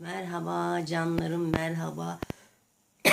Merhaba canlarım merhaba.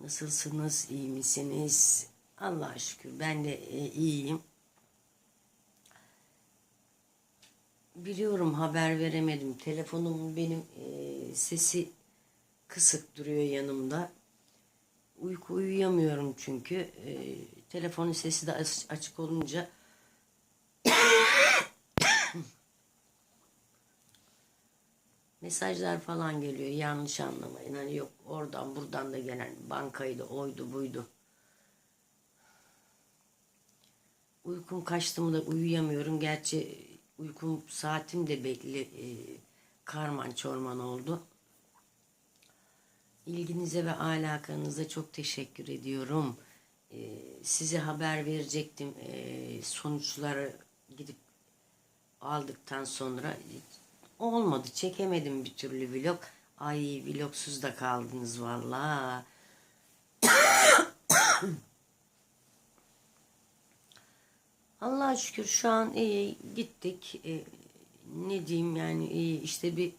Nasılsınız? iyi misiniz? Allah'a şükür ben de e, iyiyim. Biliyorum haber veremedim. Telefonum benim e, sesi kısık duruyor yanımda. Uyku uyuyamıyorum çünkü. E, telefonun sesi de aç- açık olunca mesajlar falan geliyor. Yanlış anlamayın. Hani yok oradan buradan da gelen bankaydı, oydu, buydu. Uykum kaçtı mı da uyuyamıyorum. Gerçi uykum saatim de belli. E, karman çorman oldu. İlginize ve alakanıza çok teşekkür ediyorum. E, size haber verecektim. E, sonuçları gidip aldıktan sonra olmadı. Çekemedim bir türlü vlog. Ay vlogsuz da kaldınız valla. Allah'a şükür şu an iyi gittik. E, ne diyeyim yani iyi işte bir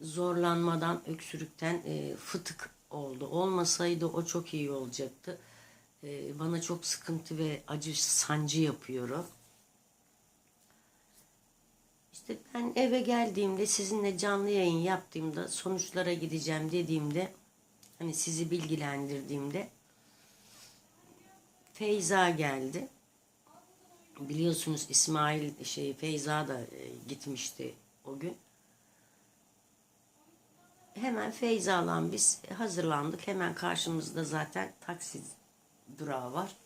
zorlanmadan öksürükten e, fıtık oldu. Olmasaydı o çok iyi olacaktı. E, bana çok sıkıntı ve acı sancı yapıyor o. İşte ben eve geldiğimde sizinle canlı yayın yaptığımda sonuçlara gideceğim dediğimde hani sizi bilgilendirdiğimde Feyza geldi. Biliyorsunuz İsmail şey Feyza da e, gitmişti o gün. Hemen Feyza'la biz hazırlandık. Hemen karşımızda zaten taksi durağı var.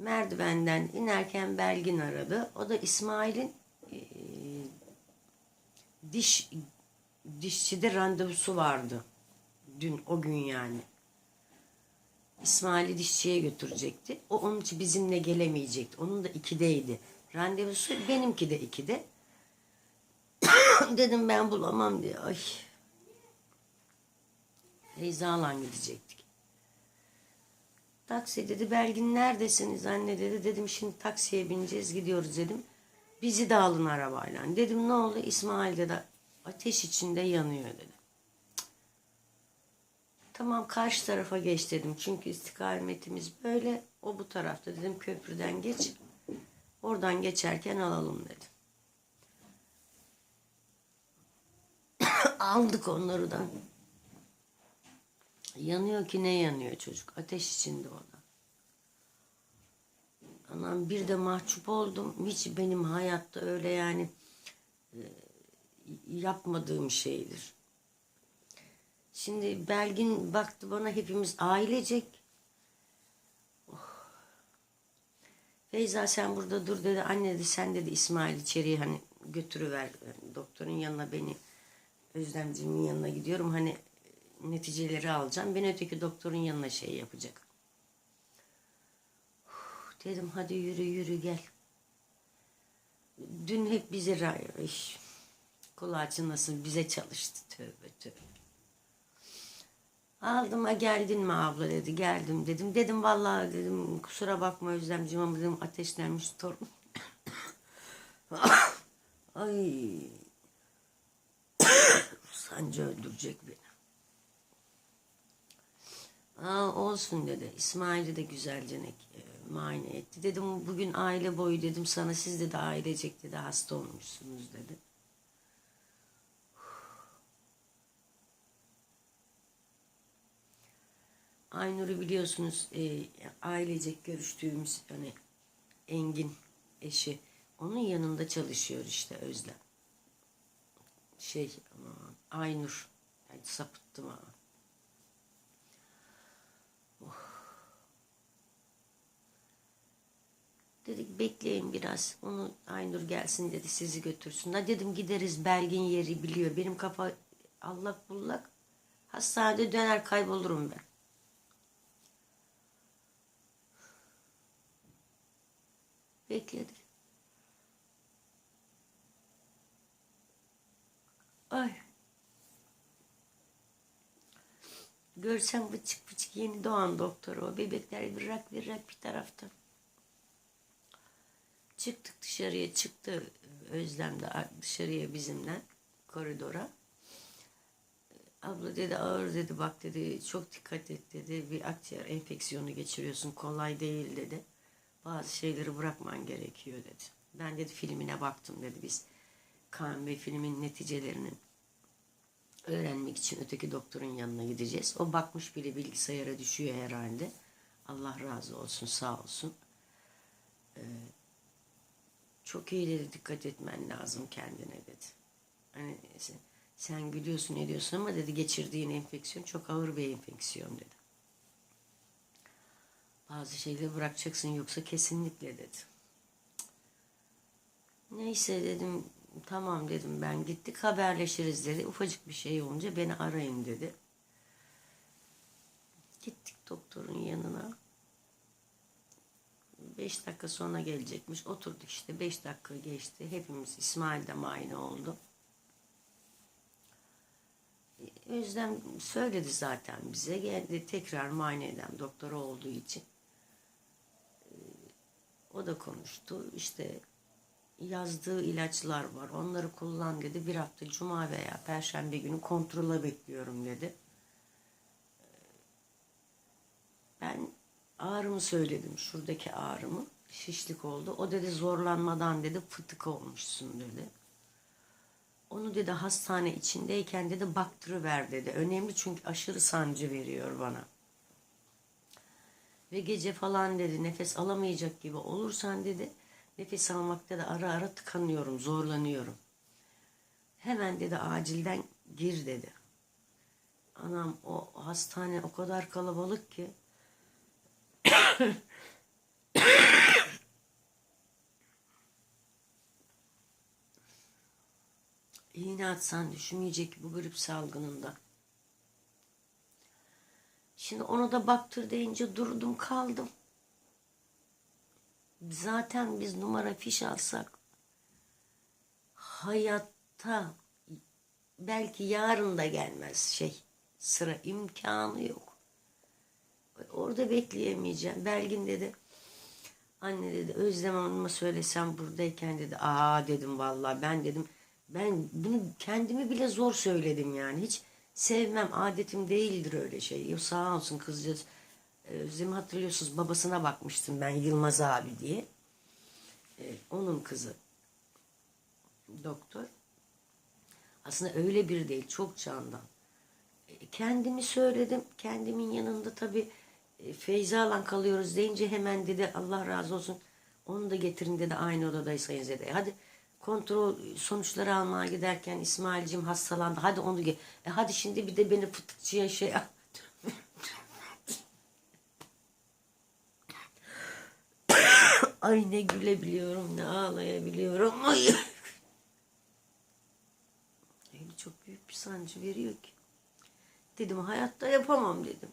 Merdivenden inerken Belgin aradı. O da İsmail'in e, diş dişçide randevusu vardı. Dün o gün yani. İsmail'i dişçiye götürecekti. O onun için bizimle gelemeyecekti. Onun da ikideydi. Randevusu benimki de ikide. Dedim ben bulamam diye. Ay. Feyza'la gidecektik. Taksi dedi Belgin neredesiniz anne dedi. Dedim şimdi taksiye bineceğiz gidiyoruz dedim. Bizi de alın arabayla. Dedim ne oldu İsmail de ateş içinde yanıyor dedi. Tamam karşı tarafa geç dedim. Çünkü istikametimiz böyle. O bu tarafta dedim köprüden geç. Oradan geçerken alalım dedim. Aldık onları da. Yanıyor ki ne yanıyor çocuk. Ateş içinde o. Anam bir de mahcup oldum. Hiç benim hayatta öyle yani e, yapmadığım şeydir. Şimdi Belgin baktı bana hepimiz ailecek. Oh. Feyza sen burada dur dedi. Anne dedi sen dedi İsmail içeriye hani götürüver doktorun yanına beni Özlemcimin yanına gidiyorum. Hani neticeleri alacağım. Ben öteki doktorun yanına şey yapacak. Dedim hadi yürü yürü gel. Dün hep bize ra- iş. Kulaçı nasıl bize çalıştı. Tövbe tövbe. Aldım ha geldin mi abla dedi. Geldim dedim. Dedim vallahi dedim kusura bakma Özlemciğim ama dedim ateşlenmiş torun. Ay. Sancı öldürecek beni. Aa, olsun dedi. İsmail'i de güzelce e, muayene etti. Dedim bugün aile boyu dedim sana siz de ailecek dedi hasta olmuşsunuz dedi. Aynur'u biliyorsunuz e, ailecek görüştüğümüz hani Engin eşi onun yanında çalışıyor işte Özlem. Şey Aynur. Yani sapıttım ama. Dedik bekleyin biraz. Onu Aynur gelsin dedi sizi götürsün. Ha dedim gideriz Belgin yeri biliyor. Benim kafa allak bullak. Hastanede döner kaybolurum ben. Bekledik. Ay. Görsem bıçık bıçık yeni doğan doktor o. Bebekler bir rak bir rak bir tarafta. Çıktık dışarıya çıktı Özlem de dışarıya bizimle koridora. Abla dedi ağır dedi bak dedi çok dikkat et dedi bir akciğer enfeksiyonu geçiriyorsun kolay değil dedi. Bazı şeyleri bırakman gerekiyor dedi. Ben dedi filmine baktım dedi biz Kaan Bey filmin neticelerini öğrenmek için öteki doktorun yanına gideceğiz. O bakmış bile bilgisayara düşüyor herhalde. Allah razı olsun sağ olsun. Ee, çok iyi dedi dikkat etmen lazım kendine dedi. Hani sen, sen gülüyorsun ediyorsun ama dedi geçirdiğin enfeksiyon çok ağır bir enfeksiyon dedi. Bazı şeyleri bırakacaksın yoksa kesinlikle dedi. Neyse dedim tamam dedim ben gittik haberleşiriz dedi. Ufacık bir şey olunca beni arayın dedi. Gittik doktorun yanına. Beş dakika sonra gelecekmiş. Oturduk işte beş dakika geçti. Hepimiz İsmail de muayene oldu. Özlem söyledi zaten bize. Geldi tekrar muayene eden doktor olduğu için. O da konuştu. İşte yazdığı ilaçlar var. Onları kullan dedi. Bir hafta cuma veya perşembe günü kontrola bekliyorum dedi. Ben ağrımı söyledim. Şuradaki ağrımı. Şişlik oldu. O dedi zorlanmadan dedi fıtık olmuşsun dedi. Onu dedi hastane içindeyken dedi baktırıver dedi. Önemli çünkü aşırı sancı veriyor bana. Ve gece falan dedi nefes alamayacak gibi olursan dedi nefes almakta da ara ara tıkanıyorum, zorlanıyorum. Hemen dedi acilden gir dedi. Anam o hastane o kadar kalabalık ki İğne atsan düşmeyecek bu grip salgınında. Şimdi onu da baktır deyince durdum kaldım. Zaten biz numara fiş alsak hayatta belki yarın da gelmez şey sıra imkanı yok. Orada bekleyemeyeceğim. Belgin dedi anne dedi Özlem Hanım'a söylesem buradayken dedi aa dedim vallahi ben dedim ben bunu kendimi bile zor söyledim yani hiç sevmem adetim değildir öyle şey. Yo, sağ olsun kızcağız Özlem'i hatırlıyorsunuz babasına bakmıştım ben Yılmaz abi diye. Ee, onun kızı doktor. Aslında öyle bir değil çok candan. Ee, kendimi söyledim. Kendimin yanında tabii Feyza'la kalıyoruz deyince hemen dedi Allah razı olsun. Onu da getirin dedi aynı odadayız Sayın Zede. Hadi kontrol sonuçları almaya giderken İsmail'cim hastalandı. Hadi onu ge e hadi şimdi bir de beni fıtıkçıya şey Ay ne gülebiliyorum ne ağlayabiliyorum. Ay. Çok büyük bir sancı veriyor ki. Dedim hayatta yapamam dedim.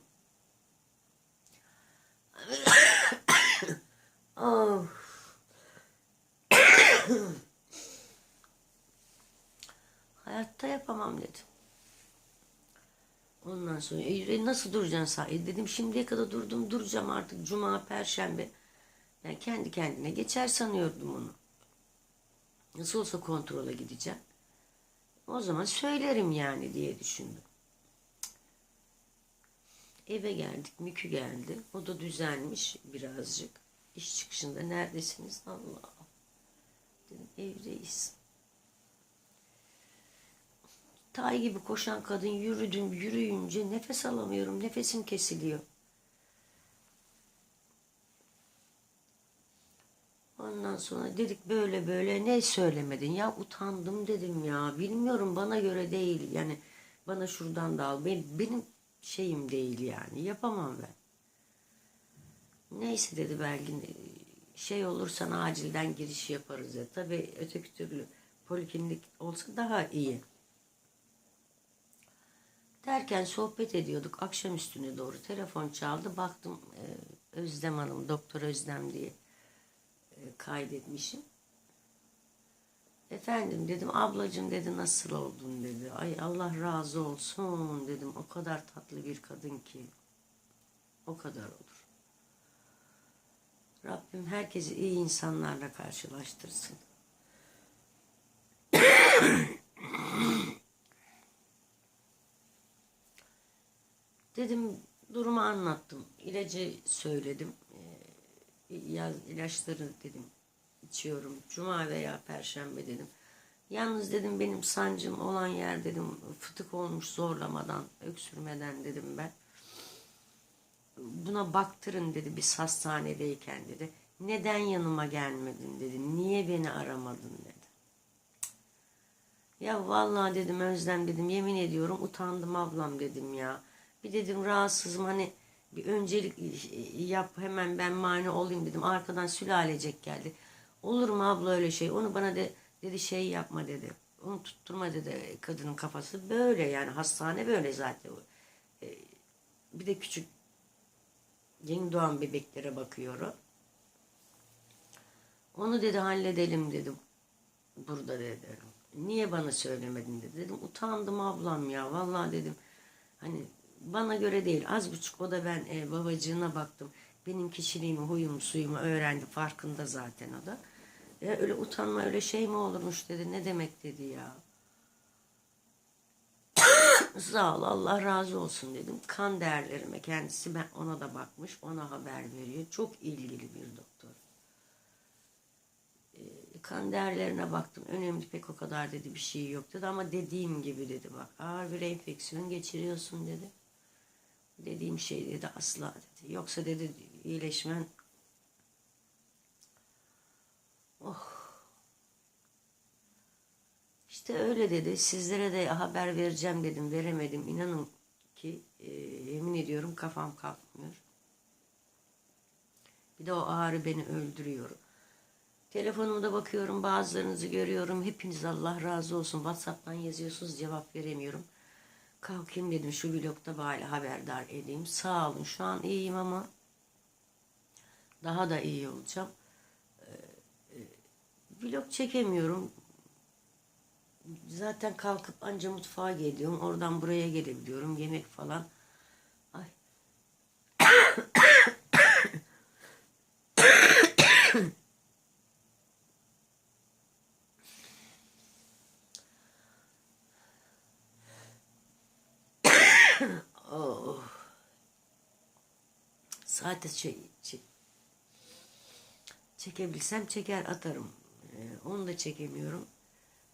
Oh. hayatta yapamam dedim. Ondan sonra e, nasıl duracaksın sahi? Dedim şimdiye kadar durdum duracağım artık cuma perşembe. Ben kendi kendine geçer sanıyordum onu. Nasıl olsa kontrola gideceğim. O zaman söylerim yani diye düşündüm. Eve geldik, Mükü geldi. O da düzelmiş birazcık. İş çıkışında neredesiniz? Allah. Dedim evdeyiz. Tay gibi koşan kadın yürüdüm, yürüyünce nefes alamıyorum, nefesim kesiliyor. Ondan sonra dedik böyle böyle ne söylemedin ya utandım dedim ya bilmiyorum bana göre değil yani bana şuradan da al benim, benim şeyim değil yani yapamam ben. Neyse dedi Belgin şey olursan acilden giriş yaparız ya tabi öteki türlü poliklinik olsa daha iyi. Derken sohbet ediyorduk akşam üstüne doğru telefon çaldı baktım Özlem Hanım doktor Özlem diye kaydetmişim. Efendim dedim ablacığım dedi nasıl oldun dedi. Ay Allah razı olsun dedim. O kadar tatlı bir kadın ki. O kadar olur. Rabbim herkesi iyi insanlarla karşılaştırsın. Dedim durumu anlattım. İlacı söyledim. Ee, ilaçları dedim içiyorum. Cuma veya perşembe dedim. Yalnız dedim benim sancım olan yer dedim fıtık olmuş zorlamadan, öksürmeden dedim ben. Buna baktırın dedi biz hastanedeyken dedi. Neden yanıma gelmedin dedi. Niye beni aramadın dedi. Ya vallahi dedim Özlem dedim yemin ediyorum utandım ablam dedim ya. Bir dedim rahatsızım hani bir öncelik yap hemen ben mani olayım dedim. Arkadan sülalecek geldi. Olur mu abla öyle şey? Onu bana de, dedi şey yapma dedi. Onu tutturma dedi kadının kafası. Böyle yani hastane böyle zaten. Ee, Bir de küçük yeni doğan bebeklere bakıyorum. Onu dedi halledelim dedim. Burada dedi. Niye bana söylemedin dedi. Dedim utandım ablam ya. Vallahi dedim. Hani bana göre değil. Az buçuk o da ben e, babacığına baktım. Benim kişiliğimi, huyumu, suyumu öğrendi. Farkında zaten o da. Ya öyle utanma öyle şey mi olurmuş dedi. Ne demek dedi ya. Sağ ol Allah razı olsun dedim. Kan değerlerime kendisi ben ona da bakmış. Ona haber veriyor. Çok ilgili bir doktor. Ee, kan değerlerine baktım. Önemli pek o kadar dedi bir şey yok dedi. Ama dediğim gibi dedi bak ağır bir enfeksiyon geçiriyorsun dedi. Dediğim şey dedi asla dedi. Yoksa dedi iyileşmen İşte öyle dedi. Sizlere de haber vereceğim dedim. Veremedim. İnanın ki e, yemin ediyorum kafam kalkmıyor. Bir de o ağrı beni öldürüyor. Telefonumda bakıyorum bazılarınızı görüyorum. Hepiniz Allah razı olsun. Whatsapp'tan yazıyorsunuz cevap veremiyorum. Kalkayım dedim şu vlogda bari haberdar edeyim. Sağ olun şu an iyiyim ama daha da iyi olacağım. Vlog çekemiyorum. Zaten kalkıp anca mutfağa geliyorum. Oradan buraya gelebiliyorum. Yemek falan. Ay. oh. Saate şey, çek, çekebilsem çeker atarım. Ee, onu da çekemiyorum.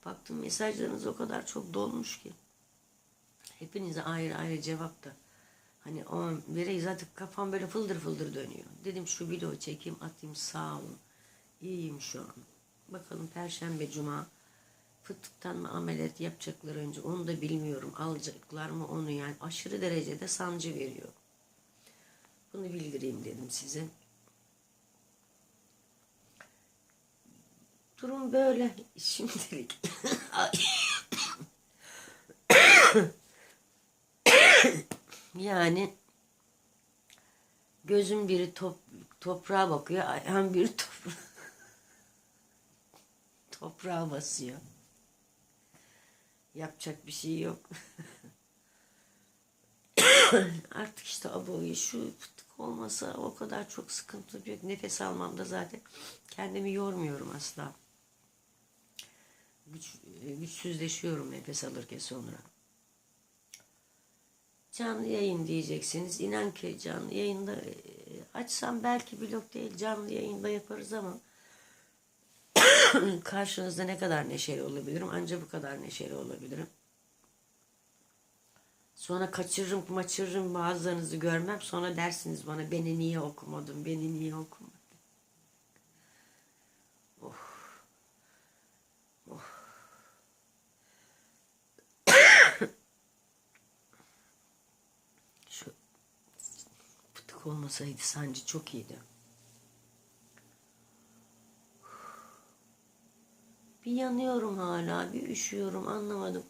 Baktım mesajlarınız o kadar çok dolmuş ki. Hepinize ayrı ayrı cevap da. Hani o vereyim zaten kafam böyle fıldır fıldır dönüyor. Dedim şu video çekeyim atayım sağ olun. İyiyim şu an. Bakalım perşembe cuma fıtıktan mı ameliyat yapacaklar önce onu da bilmiyorum. Alacaklar mı onu yani aşırı derecede sancı veriyor. Bunu bildireyim dedim size. Durum böyle şimdilik. yani gözüm biri top, toprağa bakıyor, ayağım biri toprağa, toprağa basıyor. Yapacak bir şey yok. Artık işte aboyu şu fıtık olmasa o kadar çok sıkıntı yok. Nefes almamda zaten kendimi yormuyorum asla güç, güçsüzleşiyorum nefes alırken sonra. Canlı yayın diyeceksiniz. İnan ki canlı yayında e, açsam belki blog değil canlı yayında yaparız ama karşınızda ne kadar neşeli olabilirim? Ancak bu kadar neşeli olabilirim. Sonra kaçırırım, maçırırım bazılarınızı görmem. Sonra dersiniz bana beni niye okumadın, beni niye okumadın. Olmasaydı sancı çok iyiydi. Bir yanıyorum hala, bir üşüyorum anlamadım.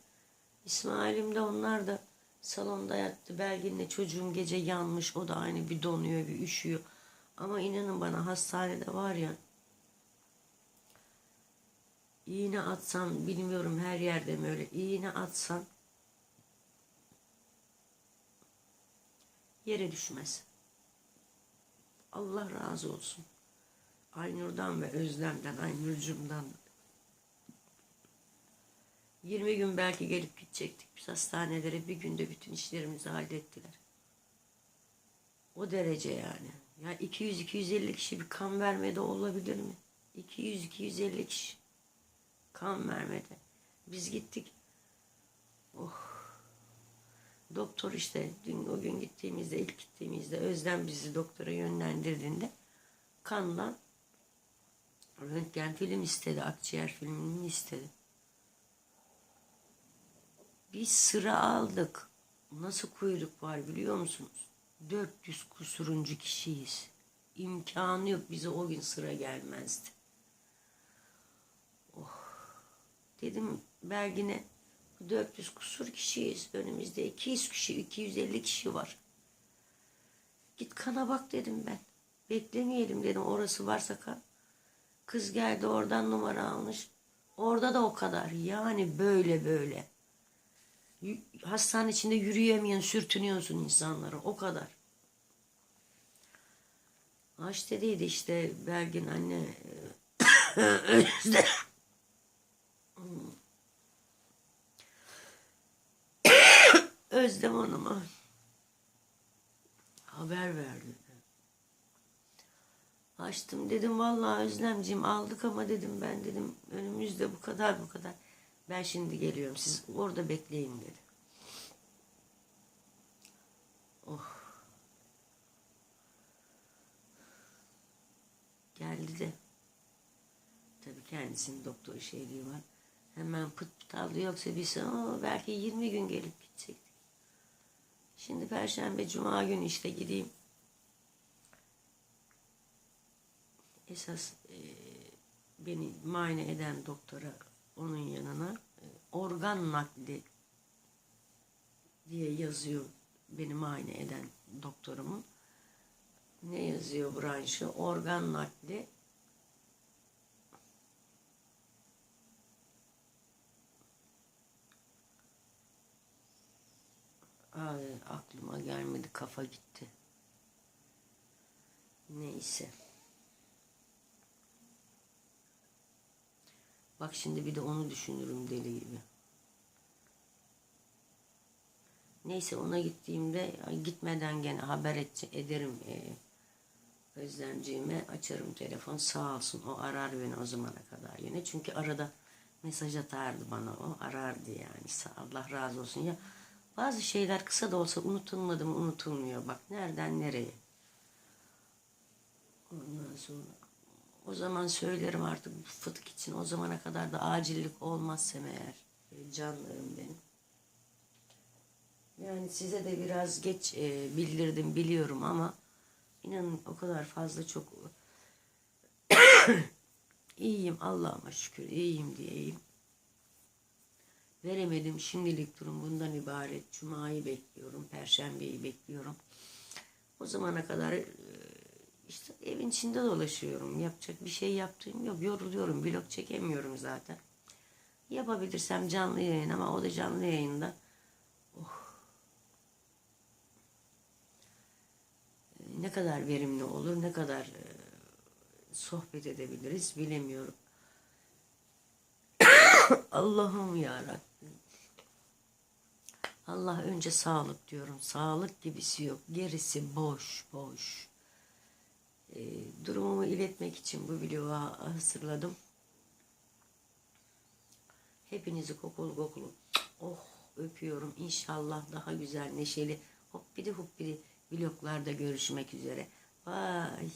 İsmail'im de onlar da salonda yattı. Belgin'le çocuğum gece yanmış. O da aynı bir donuyor, bir üşüyor. Ama inanın bana hastanede var ya iğne atsam bilmiyorum her yerde mi öyle iğne atsan yere düşmez. Allah razı olsun. Aynur'dan ve Özlem'den, Aynur'cumdan. 20 gün belki gelip gidecektik biz hastanelere. Bir günde bütün işlerimizi hallettiler. O derece yani. Ya 200-250 kişi bir kan vermede olabilir mi? 200-250 kişi kan vermede. Biz gittik. Oh. Doktor işte dün o gün gittiğimizde ilk gittiğimizde Özlem bizi doktora yönlendirdiğinde kanla röntgen film istedi. Akciğer filmini istedi. Bir sıra aldık. Nasıl kuyruk var biliyor musunuz? 400 kusuruncu kişiyiz. İmkanı yok bize o gün sıra gelmezdi. Oh. Dedim Belgin'e 400 kusur kişiyiz. Önümüzde 200 kişi, 250 kişi var. Git kana bak dedim ben. Beklemeyelim dedim orası varsa kan. Kız geldi oradan numara almış. Orada da o kadar. Yani böyle böyle. Hastane içinde yürüyemeyen sürtünüyorsun insanlara. O kadar. Aç dediydi işte Belgin anne. Özde. Özlem Hanım'a haber verdi. Açtım dedim vallahi Özlemciğim aldık ama dedim ben dedim önümüzde bu kadar bu kadar. Ben şimdi geliyorum siz orada bekleyin dedi. Oh. Geldi de. Tabii kendisinin doktor şeyliği var. Hemen pıt pıt aldı yoksa "Aa, belki 20 gün gelip. Şimdi Perşembe, Cuma günü işte gideyim. Esas e, beni muayene eden doktora onun yanına e, organ nakli diye yazıyor beni muayene eden doktorumun. Ne yazıyor branşı? Organ nakli Ay, aklıma gelmedi kafa gitti. Neyse. Bak şimdi bir de onu düşünürüm deli gibi. Neyse ona gittiğimde gitmeden gene haber et, ederim e, Özlemciğime açarım telefon sağ olsun o arar beni o zamana kadar yine. Çünkü arada mesaj atardı bana o arardı yani Allah razı olsun ya. Bazı şeyler kısa da olsa unutulmadı mı unutulmuyor bak nereden nereye. Ondan sonra o zaman söylerim artık fıtık için o zamana kadar da acillik olmazsam eğer e, canlarım benim. Yani size de biraz geç e, bildirdim biliyorum ama inanın o kadar fazla çok iyiyim Allah'ıma şükür iyiyim diyeyim. Veremedim şimdilik durum bundan ibaret. Cuma'yı bekliyorum, Perşembeyi bekliyorum. O zamana kadar e, işte evin içinde dolaşıyorum. Yapacak bir şey yaptığım yok. Yoruluyorum. Vlog çekemiyorum zaten. Yapabilirsem canlı yayın ama o da canlı yayında. Oh. E, Ne kadar verimli olur, ne kadar e, sohbet edebiliriz bilemiyorum. Allah'ım ya Rabbim. Allah önce sağlık diyorum. Sağlık gibisi yok. Gerisi boş boş. Ee, durumumu iletmek için bu videoyu hazırladım. Hepinizi kokulu kokulu oh öpüyorum. İnşallah daha güzel neşeli hoppidi hoppidi vloglarda görüşmek üzere. Bye.